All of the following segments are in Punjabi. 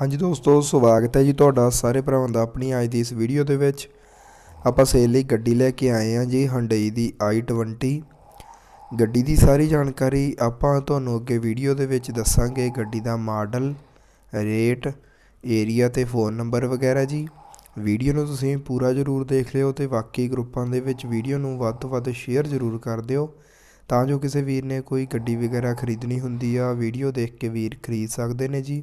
ਹਾਂਜੀ ਦੋਸਤੋ, ਸਵਾਗਤ ਹੈ ਜੀ ਤੁਹਾਡਾ ਸਾਰੇ ਭਰਾਵਾਂ ਦਾ ਆਪਣੀ ਅੱਜ ਦੀ ਇਸ ਵੀਡੀਓ ਦੇ ਵਿੱਚ। ਆਪਾਂ ਸੇਲ ਲਈ ਗੱਡੀ ਲੈ ਕੇ ਆਏ ਹਾਂ ਜੀ ਹੰਡਈ ਦੀ i20 ਗੱਡੀ ਦੀ ਸਾਰੀ ਜਾਣਕਾਰੀ ਆਪਾਂ ਤੁਹਾਨੂੰ ਅੱਗੇ ਵੀਡੀਓ ਦੇ ਵਿੱਚ ਦੱਸਾਂਗੇ। ਗੱਡੀ ਦਾ ਮਾਡਲ, ਰੇਟ ਏਰੀਆ ਤੇ ਫੋਨ ਨੰਬਰ ਵਗੈਰਾ ਜੀ। ਵੀਡੀਓ ਨੂੰ ਤੁਸੀਂ ਪੂਰਾ ਜ਼ਰੂਰ ਦੇਖ ਲਿਓ ਤੇ ਬਾਕੀ ਗਰੁੱਪਾਂ ਦੇ ਵਿੱਚ ਵੀਡੀਓ ਨੂੰ ਵੱਧ ਤੋਂ ਵੱਧ ਸ਼ੇਅਰ ਜ਼ਰੂਰ ਕਰ ਦਿਓ। ਤਾਂ ਜੋ ਕਿਸੇ ਵੀਰ ਨੇ ਕੋਈ ਗੱਡੀ ਵਗੈਰਾ ਖਰੀਦਣੀ ਹੁੰਦੀ ਆ ਵੀਡੀਓ ਦੇਖ ਕੇ ਵੀਰ ਖਰੀਦ ਸਕਦੇ ਨੇ ਜੀ।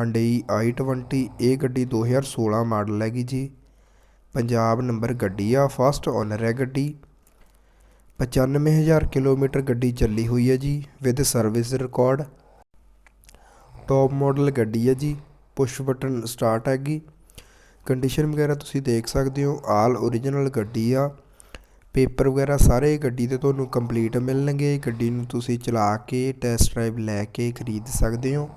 ਹੰਡੇਈ ਆਈ ਟਵੰਟੀ ਇਹ ਗੱਡੀ 2016 ਮਾਡਲ ਹੈਗੀ ਜੀ। ਪੰਜਾਬ ਨੰਬਰ ਗੱਡੀ ਆ ਫਸਟ ਓਨਰ ਹੈ ਗੱਡੀ। 95000 ਕਿਲੋਮੀਟਰ ਗੱਡੀ ਚੱਲੀ ਹੋਈ ਹੈ ਜੀ with service record top model ਗੱਡੀ ਹੈ ਜੀ ਪੁਸ਼ ਬਟਨ ਸਟਾਰਟ ਹੈਗੀ। ਕੰਡੀਸ਼ਨ ਵਗੈਰਾ ਤੁਸੀਂ ਦੇਖ ਸਕਦੇ ਹੋ ਆਲ ਓਰੀਜਨਲ ਗੱਡੀ ਆ। ਪੇਪਰ ਵਗੈਰਾ ਸਾਰੇ ਗੱਡੀ ਦੇ ਤੁਹਾਨੂੰ ਕੰਪਲੀਟ ਮਿਲਣਗੇ। ਗੱਡੀ ਨੂੰ ਤੁਸੀਂ ਚਲਾ ਕੇ ਟੈਸਟ ਡਰਾਈਵ ਲੈ ਕੇ ਖਰੀਦ ਸਕਦੇ ਹੋ।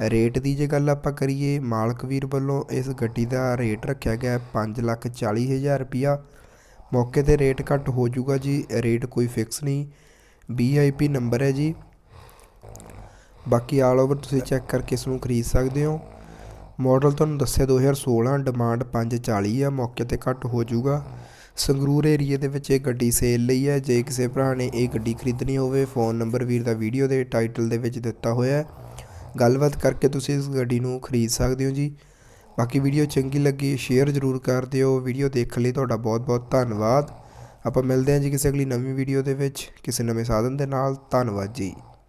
ਰੇਟ ਦੀ ਜੇ ਗੱਲ ਆਪਾਂ ਕਰੀਏ, ਮਾਲਕ ਵੀਰ ਵੱਲੋਂ ਇਸ ਗੱਡੀ ਦਾ ਰੇਟ ਰੱਖਿਆ ਗਿਆ ਪੰਜ ਲੱਖ ਚਾਲੀ ਹਜ਼ਾਰ ਰੁਪਿਆ ਮੌਕੇ ਤੇ ਰੇਟ ਘੱਟ ਹੋ ਜਾਊਗਾ ਜੀ, ਰੇਟ ਕੋਈ ਫਿਕਸ ਨਹੀਂ। ਵੀਆਈਪੀ ਨੰਬਰ ਹੈ ਜੀ। ਬਾਕੀ ਆਲ ਓਵਰ ਤੁਸੀਂ ਚੈੱਕ ਕਰਕੇ ਇਸ ਨੂੰ ਖਰੀਦ ਸਕਦੇ ਹੋ। ਮਾਡਲ ਤੁਹਾਨੂੰ ਦੱਸਿਆ 2016 ਡਿਮਾਂਡ 540 ਆ, ਮੌਕੇ ਤੇ ਘੱਟ ਹੋ ਜਾਊਗਾ। ਸੰਗਰੂਰ ਏਰੀਏ ਦੇ ਵਿੱਚ ਇਹ ਗੱਡੀ ਸੇਲ ਲਈ ਹੈ। ਜੇ ਕਿਸੇ ਭਰਾ ਨੇ ਇਹ ਗੱਡੀ ਖਰੀਦਣੀ ਹੋਵੇ ਫੋਨ ਨੰਬਰ ਵੀਰ ਦਾ ਵੀਡੀਓ ਦੇ ਟਾਈਟਲ ਦੇ ਵਿੱਚ ਦਿੱਤਾ ਹੋਇਆ ਹੈ। ਗੱਲਬਾਤ ਕਰਕੇ ਤੁਸੀਂ ਇਸ ਗੱਡੀ ਨੂੰ ਖਰੀਦ ਸਕਦੇ ਹੋ ਜੀ। ਬਾਕੀ ਵੀਡੀਓ ਚੰਗੀ ਲੱਗੀ ਸ਼ੇਅਰ ਜ਼ਰੂਰ ਕਰ ਦਿਓ। ਵੀਡੀਓ ਦੇਖਣ ਲਈ ਤੁਹਾਡਾ ਬਹੁਤ ਬਹੁਤ ਧੰਨਵਾਦ। ਆਪਾਂ ਮਿਲਦੇ ਹਾਂ ਜੀ ਕਿਸੇ ਅਗਲੀ ਨਵੀਂ ਵੀਡੀਓ ਦੇ ਵਿੱਚ, ਕਿਸੇ ਨਵੇਂ ਸਾਧਨ ਦੇ ਨਾਲ। ਧੰਨਵਾਦ ਜੀ।